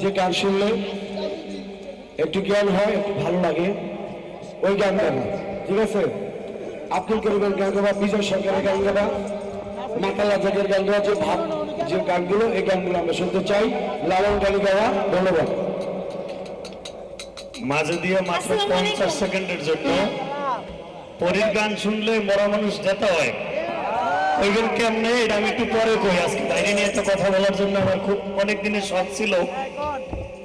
যে গান শুনলে একটু জ্ঞান হয় একটু ভালো লাগে ওই গান গান। ঠিক আছে? আব্দুল করিমের গান গাবা বিজয় সরকারের গান গাবা মাতালা জাগের গান গাওয়া যে ভাব যে গানগুলো এই গানগুলো আমরা শুনতে চাই। লালন গালি গাওয়া ধন্যবাদ। মাঝে দিয়ে মাত্র পঞ্চাশ সেকেন্ডের জন্য। পরীর গান শুনলে মরা মানুষ যেতে হয়। ওই গান কেমনে, এটা আমি একটু পরে কই আজকে। বাইরে নিয়ে একটা কথা বলার জন্য আমার খুব অনেক দিনের শখ ছিল।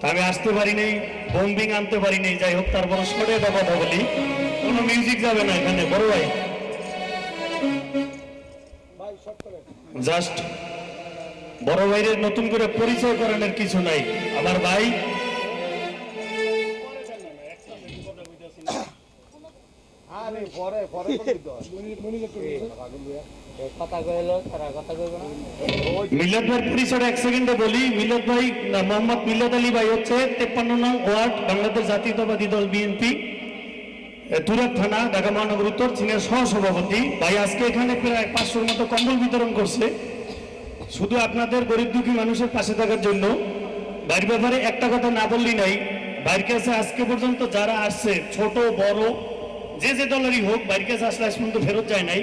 আমি আসতে পারি নাই বোম্বিং আনতে পারি নাই, যাই হোক তারপর সরে একটা কথা বলি। কোনো মিউজিক যাবে না এখানে, বড় ভাই। জাস্ট বড় ভাইয়ের নতুন করে পরিচয় করানোর কিছু নাই। আমার ভাই বলি ভাই মোহাম্মদ আলী ভাই হচ্ছে আজকে এখানে প্রায় পাঁচশোর মতো কম্বল বিতরণ করছে। শুধু আপনাদের গরিব দুঃখী মানুষের পাশে থাকার জন্য। ভাইয়ের ব্যাপারে একটা কথা না বললি নাই। ভাইয়ের কাছে আজকে পর্যন্ত যারা আসছে, ছোট, বড় যে যে দলেরই হোক ভাইয়ের কাছে আসলে আজ পর্যন্ত ফেরত যায় নাই।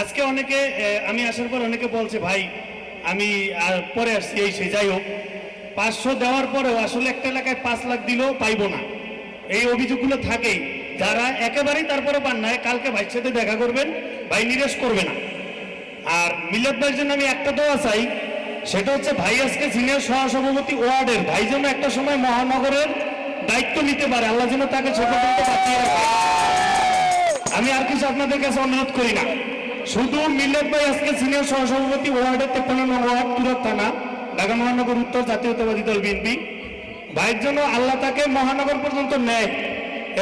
আজকে অনেকে আমি আসার পর অনেকে বলছে, ভাই, আমি পরে আসছি, এই সে যাই হোক। পাঁচশো দেওয়ার পরেও আসলে একটা এলাকায় পাঁচ লাখ দিলেও পাইবো না। এই অভিযোগগুলো থাকেই। যারা একেবারেই তারপরে পান নাই, কালকে ভাইয়ের সাথে দেখা করবেন, ভাই নিরেশ করবে না। আর মিলাদ ভাইয়ের জন্য আমি একটা দোয়া চাই, সেটা হচ্ছে ভাই আজকে সিনিয়র সহসভাপতি ওয়ার্ডের, ভাই যেন একটা সময় মহানগরের দায়িত্ব নিতে পারে, আল্লাহ যেন তাকে ছোট পর্যন্ত বাঁচিয়ে রাখে। আমি আর কিছু আপনাদের কাছে অনুরোধ করি না। শুধু মিল্লাত ভাই আজকে সিনিয়র সহসভাপতি ওয়ার্ডের তেপ্পান্ন নম্বর ওয়ার্ড থানা, ঢাকা মহানগর উত্তর জাতীয়তাবাদী দল বিএনপি। ভাইয়ের জন্য আল্লাহ তাকে মহানগর পর্যন্ত নেয়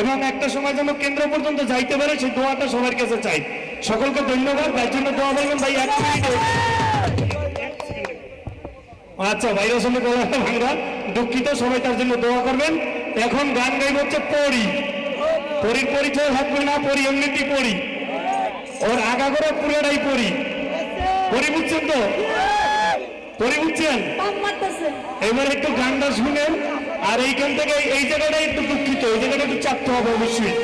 এবং একটা সময় যেন কেন্দ্র পর্যন্ত যাইতে পারে, সেই দোয়াটা সবার কাছে চাই। সকলকে ধন্যবাদ। ভাইয়ের জন্য দোয়া বলবেন ভাই, এক আচ্ছা ভাইয়ের সঙ্গে কথা ভাঙরা দুঃখিত, সবাই তার জন্য দোয়া করবেন। এখন গান গাইব হচ্ছে পড়ি পরির পরিচয় থাকবে না, পরি এমনিতেই পড়ি ওর আগা করে পুরোটাই পড়ি পরি বুঝছেন তো? পরি বুঝছেন? এবার একটু গানটা শুনেন, আর এইখান থেকে এই জায়গাটা একটু দুঃখিত, এই জায়গাটা একটু চাপতে হবে অবশ্যই।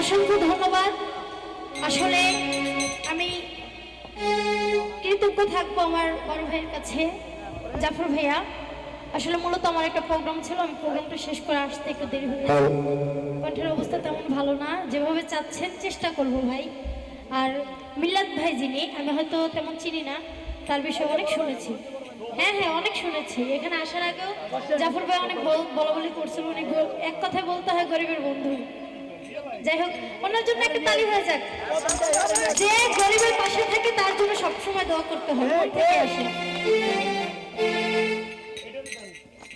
অসংখ্য ধন্যবাদ। আসলে আমি কৃতজ্ঞ থাকব আমার বড় ভাইয়ের কাছে, জাফর ভাইয়া। আসলে মূলত আমার একটা প্রোগ্রাম ছিল, আমি প্রোগ্রামটা শেষ করে আসতে একটু দেরি হয়ে গেছে। কণ্ঠের অবস্থা তেমন ভালো না, যেভাবে চাচ্ছেন চেষ্টা করব ভাই। আর মিল্লাত ভাই যিনি, আমি হয়তো তেমন চিনি না, তার বিষয়ে অনেক শুনেছি। হ্যাঁ হ্যাঁ অনেক শুনেছি। এখানে আসার আগেও জাফর ভাই অনেক বল- বলা করছিল গো- এক কথায় বলতে হয় গরিবের বন্ধু। যাই হোক ওনার জন্য একটা তালি হয়ে যাক। যে গরিবের পাশে থাকে, তার জন্য সবসময় দোয়া করতে হয় আসে।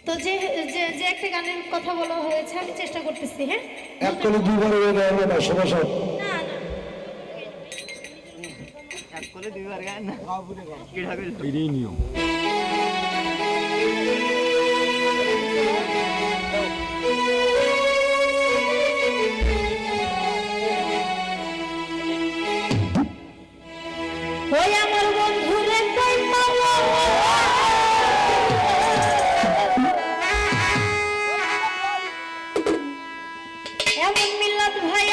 তো যে যে যে একটা গানের কথা বলা হয়েছে আমি চেষ্টা করতেছি হ্যাঁ? এক করে দুইবার হয়ে গেল না না না। এক করে দুইবার গান না। কিড়া ওই এমন মিল্লাত ভাই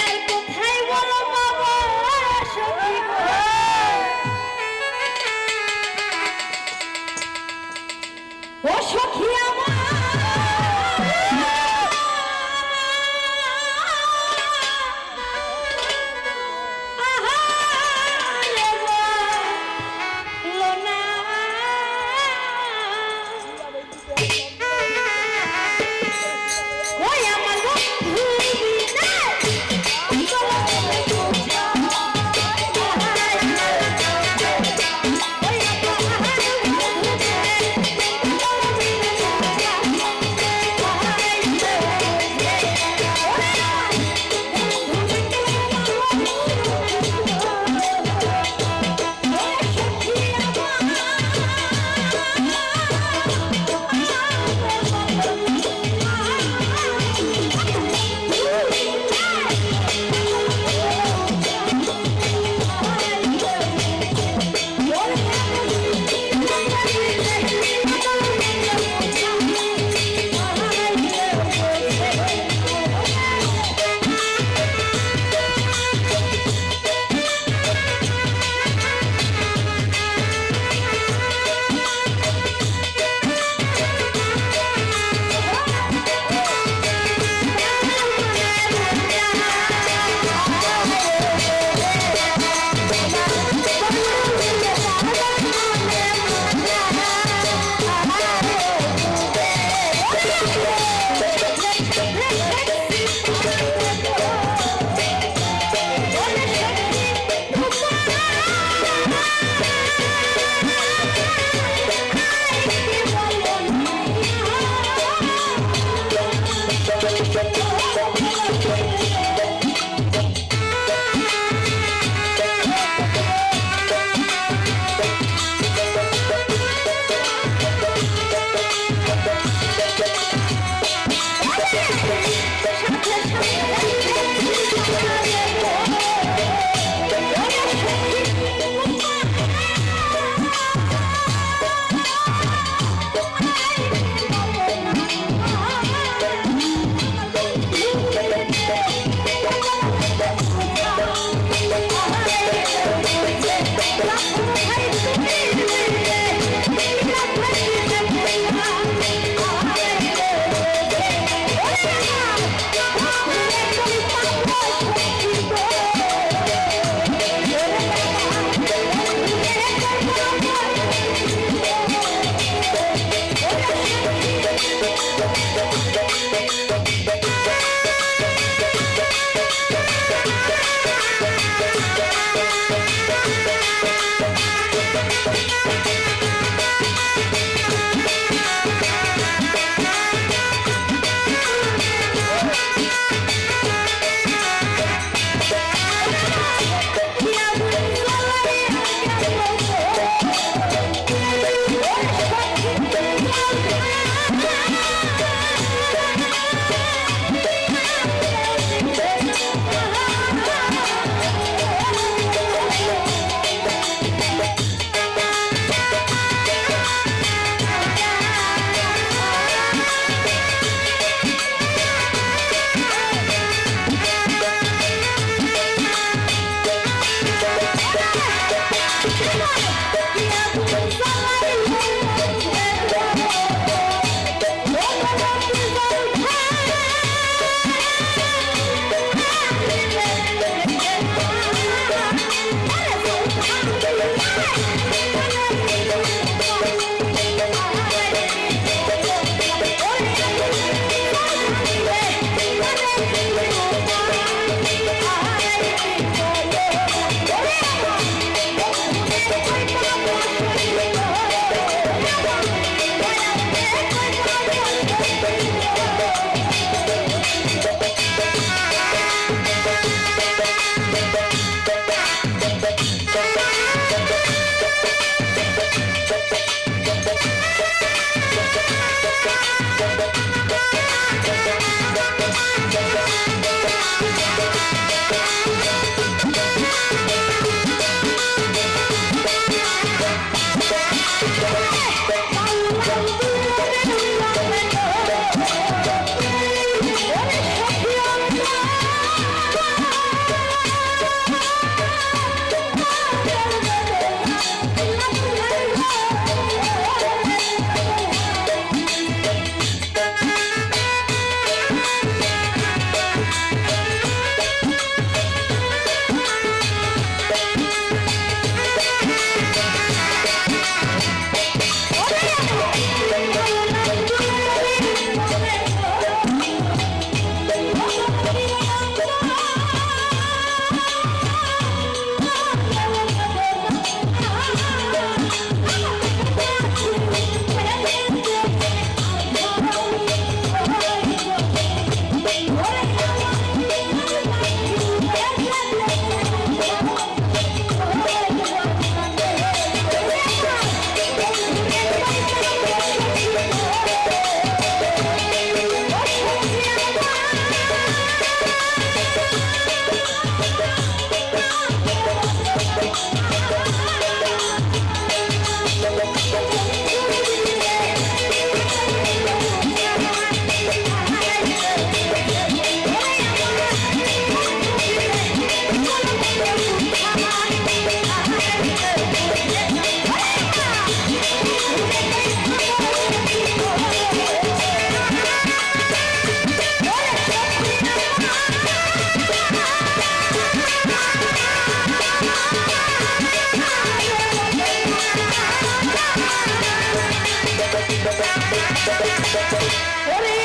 ওরে